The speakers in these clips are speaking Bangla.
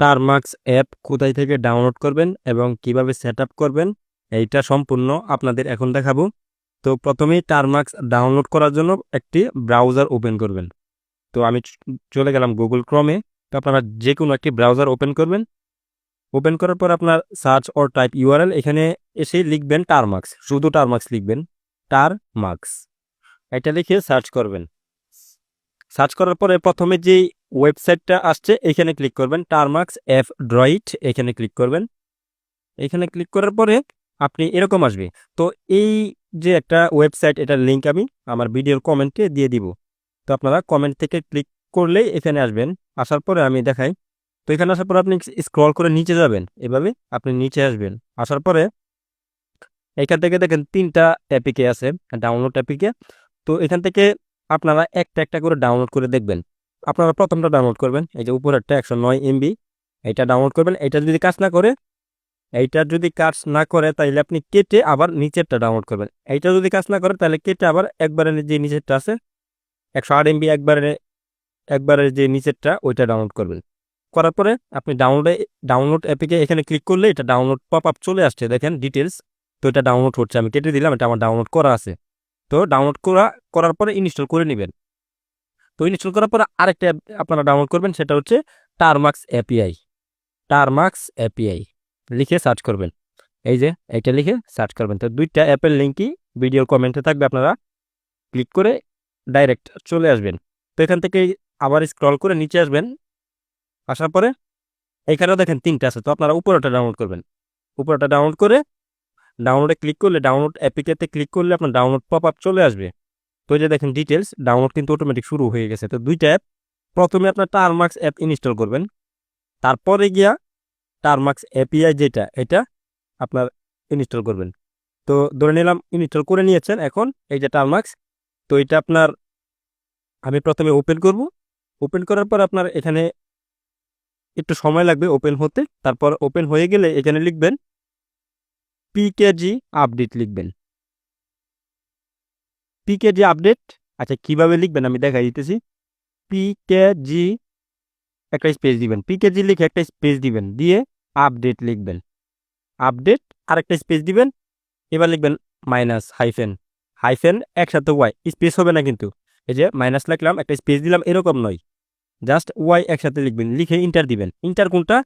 টারমাক্স অ্যাপ কোথায় থেকে ডাউনলোড করবেন এবং কীভাবে সেট করবেন, এইটা সম্পূর্ণ আপনাদের এখন দেখাবো। তো প্রথমেই টারমাক্স ডাউনলোড করার জন্য একটি ব্রাউজার ওপেন করবেন। তো আমি চলে গেলাম গুগল ক্রমে তো আপনারা যে কোনো একটি ব্রাউজার ওপেন করবেন। ওপেন করার পর আপনার সার্চ অর টাইপ ইউআরএল এখানে এসে লিখবেন টারমাক্স শুধু টারমাক্স লিখবেন। টার মার্কস এটা লিখে সার্চ করবেন। সার্চ করার পরে প্রথমে যেই ওয়েবসাইটটা আসছে, এখানে ক্লিক করবেন টারমাক্স এফ ড্রয়েড এখানে ক্লিক করবেন। এখানে ক্লিক করার পরে আপনি এরকম আসবে। তো এই যে একটা ওয়েবসাইট এটার লিঙ্ক আমি আমার ভিডিওর কমেন্টে দিয়ে দিব। তো আপনারা কমেন্ট থেকে ক্লিক করলেই এখানে আসবেন। আসার পরে আমি দেখাই। তো এখানে আসার পরে আপনি স্ক্রল করে নিচে যাবেন। এভাবে আপনি নিচে আসবেন। আসার পরে এখান থেকে দেখেন তিনটা ট্যাপিকে আছে ডাউনলোড ট্যাপিকে তো এখান থেকে আপনারা একটা একটা করে ডাউনলোড করে দেখবেন। আপনারা প্রথমটা ডাউনলোড করবেন, এই যে উপরেরটা একশো নয় এমবি এটা ডাউনলোড করবেন। এটা যদি কাজ না করে, এইটা যদি কাজ না করে তাহলে আপনি কেটে আবার নিচেরটা ডাউনলোড করবেন। এইটা যদি কাজ না করে তাহলে কেটে আবার একবারে যে নিচেরটা আছে, একশো আট এমবি একবারে একবারে যে নিচেরটা, ওইটা ডাউনলোড করবেন। করার পরে আপনি ডাউনলোডে ডাউনলোড অ্যাপে এখানে ক্লিক করলে এটা ডাউনলোড পপ আপ চলে আসছে। দেখেন ডিটেলস তো এটা ডাউনলোড হচ্ছে আমি কেটে দিলাম, এটা আমার ডাউনলোড করা আছে। তো ডাউনলোড করা, করার পরে ইনস্টল করে নেবেন। তো ইনস্টল করার পরে আরেকটা অ্যাপ আপনারা ডাউনলোড করবেন, সেটা হচ্ছে টারমাক্স এপিআই টারমাক্স এপিআই লিখে সার্চ করবেন। এই যে এটা লিখে সার্চ করবেন। তো দুইটা অ্যাপের লিঙ্কই ভিডিওর কমেন্টে থাকবে, আপনারা ক্লিক করে ডাইরেক্ট চলে আসবেন। তো এখান থেকে আবার স্ক্রল করে নিচে আসবেন। আসার পরে এখানেও দেখেন তিনটা আছে, তো আপনারা উপরেটা ডাউনলোড করবেন। উপরেটা ডাউনলোড করে ডাউনলোডে ক্লিক করলে ডাউনলোড অ্যাপিকেতে ক্লিক করলে আপনার ডাউনলোড পপ আপ চলে আসবে। তো এই যে দেখেন ডিটেলস ডাউনলোড কিন্তু অটোমেটিক শুরু হয়ে গেছে। তো দুইটা অ্যাপ প্রথমে আপনার টারমাক্স অ্যাপ ইনস্টল করবেন। তারপরে গিয়া টারমাক্স এপিআই যেটা, এটা আপনার ইনস্টল করবেন। তো ধরে নিলাম ইনস্টল করে নিয়েছেন এখন এই যে টারমাক্স তো এটা আপনার, আমি প্রথমে ওপেন করব। ওপেন করার পর আপনার এখানে একটু সময় লাগবে ওপেন হতে। তারপর ওপেন হয়ে গেলে এখানে লিখবেন পিকেজি আপডেট লিখবেন। পিকেজি আপডেট আচ্ছা কীভাবে লিখবেন? আমি দেখাই দিতেছি। পিকেজি একটা স্পেস দিবেন। পিকেজি লিখে একটা স্পেস দিবেন। দিয়ে আপডেট লিখবেন। আপডেট আর একটা স্পেস দিবেন। এবার লিখবেন মাইনাস হাইফেন হাইফেন একসাথে ওয়াই স্পেস হবে না কিন্তু। এই যে মাইনাস লিখলাম, একটা স্পেস দিলাম, এরকম নয়। জাস্ট ওয়াই একসাথে লিখবেন। লিখে ইন্টার দিবেন। ইন্টার কোনটা?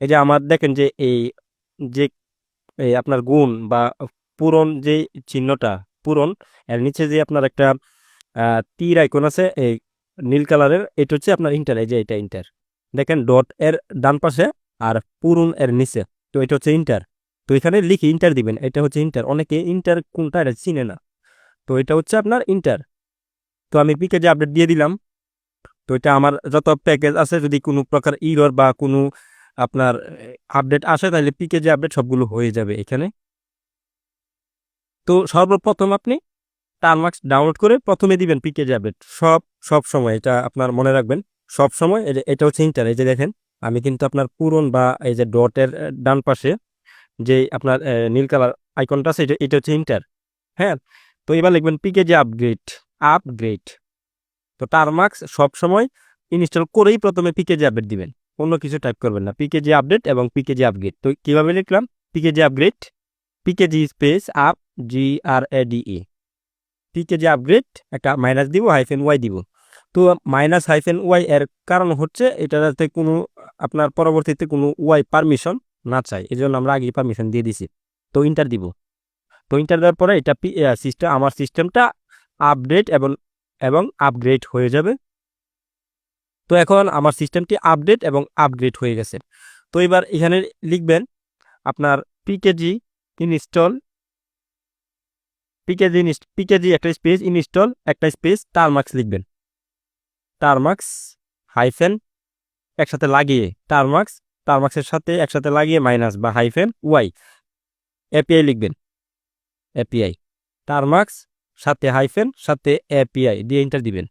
এই যে আমার দেখেন যে এই যে আপনার গুণ বা পূরণ যে চিহ্নটা, পূরণ, এর নিচে যে আপনার একটা তীর আইকন আছে, এই নীল কালারের, এটা হচ্ছে আপনার ইন্টার এই যে এটা ইন্টার দেখেন ডট এর ডান পাশে আর পূরণ এর নিচে, তো এটা হচ্ছে ইন্টার তো এখানে লিখে ইন্টার দিবেন, এটা হচ্ছে ইন্টার অনেকে ইন্টার কোনটা এটা চিনে না। তো এটা হচ্ছে আপনার ইন্টার তো আমি পিকেজে আপডেট দিয়ে দিলাম, তো এটা আমার যত প্যাকেজ আছে, যদি কোনো প্রকার ইরর বা কোনো আপনার আপডেট আসে তাহলে পিকেজে আপডেট সবগুলো হয়ে যাবে এখানে। তো সর্বপ্রথম আপনি টার্মাক্স ডাউনলোড করে প্রথমে দিবেন পিকেজে আপডেট সব সব সময় এটা আপনার মনে রাখবেন, সব সময় যে এটা হচ্ছে ইন্টার এই যে দেখেন, আমি কিন্তু আপনার পূরণ বা এই যে ডটের ডান পাশে যে আপনার নীল কালার আইকনটা আছে, এটা এটা হচ্ছে ইন্টার হ্যাঁ? তো এবার লিখবেন P K G upgrade upgrade তো টারমাক্স সব সময় ইনস্টল করেই প্রথমে পিকে পিকেজি আপডেট দিবেন। অন্য কিছু টাইপ করবেন না। পিকেজি আপডেট এবং পিকেজি আপগ্রেড তো কীভাবে লিখলাম? P K G upgrade P K G space up G R A D E P K G upgrade একটা মাইনাস দিব হাইফেন ওয়াই দিব। তো মাইনাস হাইফেন ওয়াই এর কারণ হচ্ছে এটা যাতে কোনো, আপনার পরবর্তীতে কোনো ওয়াই পারমিশন না চাই। এই জন্য আমরা আগেই পারমিশন দিয়ে দিছি। তো ইন্টার দিব। তো ইন্টার দেওয়ার পরে এটা সিস্টেম আমার সিস্টেমটা আপডেট এবং এবং আপগ্রেড হয়ে যাবে। তো এখন আমার সিস্টেমটি আপডেট এবং আপগ্রেড হয়ে গেছে। তো এবার এখানে লিখবেন আপনার pkg install P K G P K G একটা স্পেস, ইনস্টল একটা স্পেস টারমাক্স লিখবেন। টারমাক্স হাইফেন একসাথে লাগিয়ে টারমাক্স টারমাক্সের সাথে একসাথে লাগিয়ে মাইনাস বা হাইফেন ওয়াই এপিআই লিখবেন। এপিআই টারমাক্স সাথে হাইফেন, সাথে এপিআই দিয়ে ইন্টার দিবেন।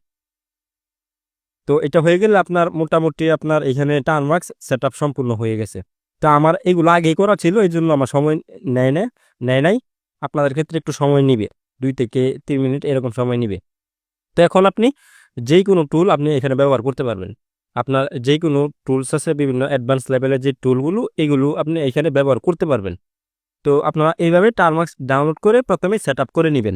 তো এটা হয়ে গেলে আপনার মোটামুটি আপনার এখানে টার্মার্কস সেট সম্পূর্ণ হয়ে গেছে। তা আমার এগুলো আগেই করা ছিল এই জন্য আমার সময় নেয় না, নেয় নাই। আপনাদের ক্ষেত্রে একটু সময় নিবে, দুই থেকে তিন মিনিট এরকম সময় নিবে। তো এখন আপনি যে কোনো টুল আপনি এখানে ব্যবহার করতে পারবেন। আপনার যে কোনো টুলস আছে, বিভিন্ন অ্যাডভান্স লেভেলের যে টুলগুলো এগুলো আপনি এখানে ব্যবহার করতে পারবেন। তো আপনারা এইভাবে টার্মাক্স ডাউনলোড করে প্রথমে সেট করে নেবেন।